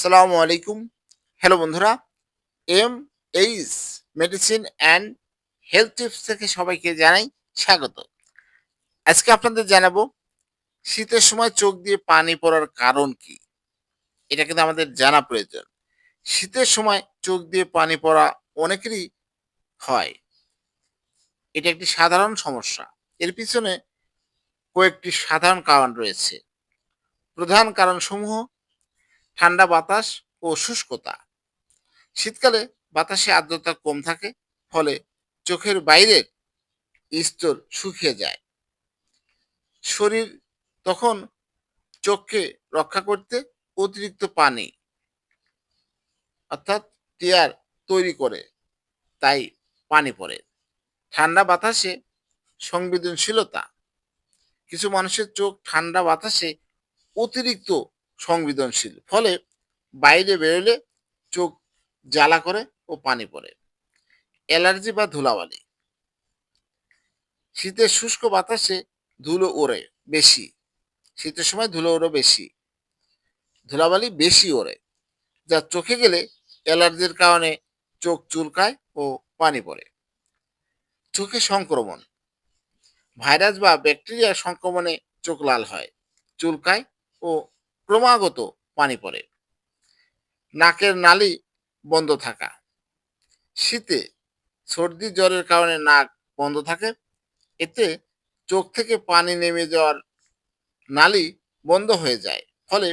আসসালামু আলাইকুম। হ্যালো বন্ধুরা M H medicine and health tips থেকে সবাইকে জানাই স্বাগত। আজকে আপনাদের জানাব, শীতের সময় চোখ দিয়ে পানি পড়ার কারণ কি? এটা কিন্তু আমাদের জানা প্রয়োজন। শীতের সময় চোখ দিয়ে পানি পড়া অনেকেরই হয়। এটা একটি সাধারণ সমস্যা। এর পিছনে কয়েকটি সাধারণ কারণ রয়েছে। প্রধান কারণসমূহ ঠান্ডা বাতাস ও শুষ্কতা। শীতকালে বাতাসে আর্দ্রতা কম থাকে, ফলে চোখের বাইরের স্তর শুকিয়ে যায়। শরীর তখন চোখকে রক্ষা করতে অতিরিক্ত পানি, অর্থাৎ টিয়ার তৈরি করে, তাই পানি পড়ে। ঠান্ডা বাতাসে সংবেদনশীলতা। কিছু মানুষের চোখ ঠান্ডা বাতাসে অতিরিক্ত সংবেদনশীল। ফলে বাইরে বেরোলে চোখ জ্বালা করে ও পানি পড়ে। অ্যালার্জি বা ধুলাবালি। শীতের শুষ্ক বাতাসে ধুলো ওড়ে বেশি। শীতের সময় ধুলো ওড়ে বেশি। ধুলাবালি বেশি ওড়ে, যা চোখে গেলে অ্যালার্জির কারণে চোখ চুলকায় ও পানি পড়ে। চোখে সংক্রমণ। ভাইরাস বা ব্যাকটেরিয়া সংক্রমণে চোখ লাল হয়, চুলকায় ও ক্রমাগত পানি পড়ে। নাকের নালি বন্ধ থাকা। শীতে সর্দি, জ্বরের কারণে নাক বন্ধ থাকে। এতে চোখ থেকে পানি নেমে যাওয়ার নালি বন্ধ হয়ে যায়, ফলে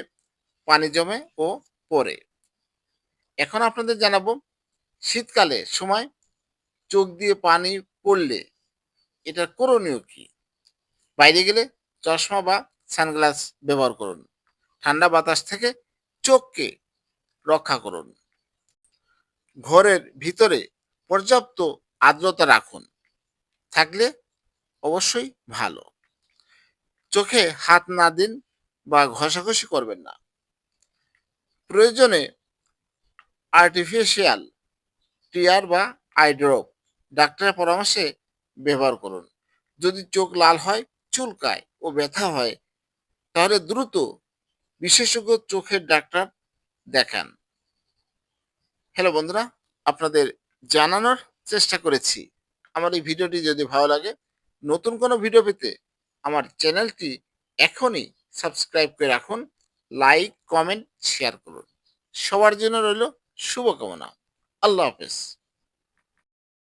পানি জমে ও পড়ে। এখন আপনাদের জানাব, শীতকালে সময় চোখ দিয়ে পানি পড়লে এটার করণীয় কি? বাইরে গেলে চশমা বা সানগ্লাস ব্যবহার করুন। ঠান্ডা বাতাস থেকে চোখকে রক্ষা করুন। ঘরের ভিতরে পর্যাপ্ত আর্দ্রতা রাখুন। থাকলে অবশ্যই ভালো। চোখে হাত না দিন বা ঘষাঘষি করবেন না। প্রয়োজনে আর্টিফিশিয়াল টিয়ার বা আইড্রপ ডাক্তারের পরামর্শে ব্যবহার করুন। যদি চোখ লাল হয়, চুলকায় ও ব্যথা হয়, তাহলে দ্রুত বিশেষজ্ঞ চোখের ডাক্তার দেখান। হ্যালো বন্ধুরা, আপনাদের জানানোর চেষ্টা করেছি। আমার এই ভিডিওটি যদি ভালো লাগে, নতুন কোনো ভিডিও পেতে আমার চ্যানেলটি এখনই সাবস্ক্রাইব করে রাখুন, লাইক, কমেন্ট, শেয়ার করুন। সবার জন্য রইল শুভকামনা। আল্লাহ হাফেজ।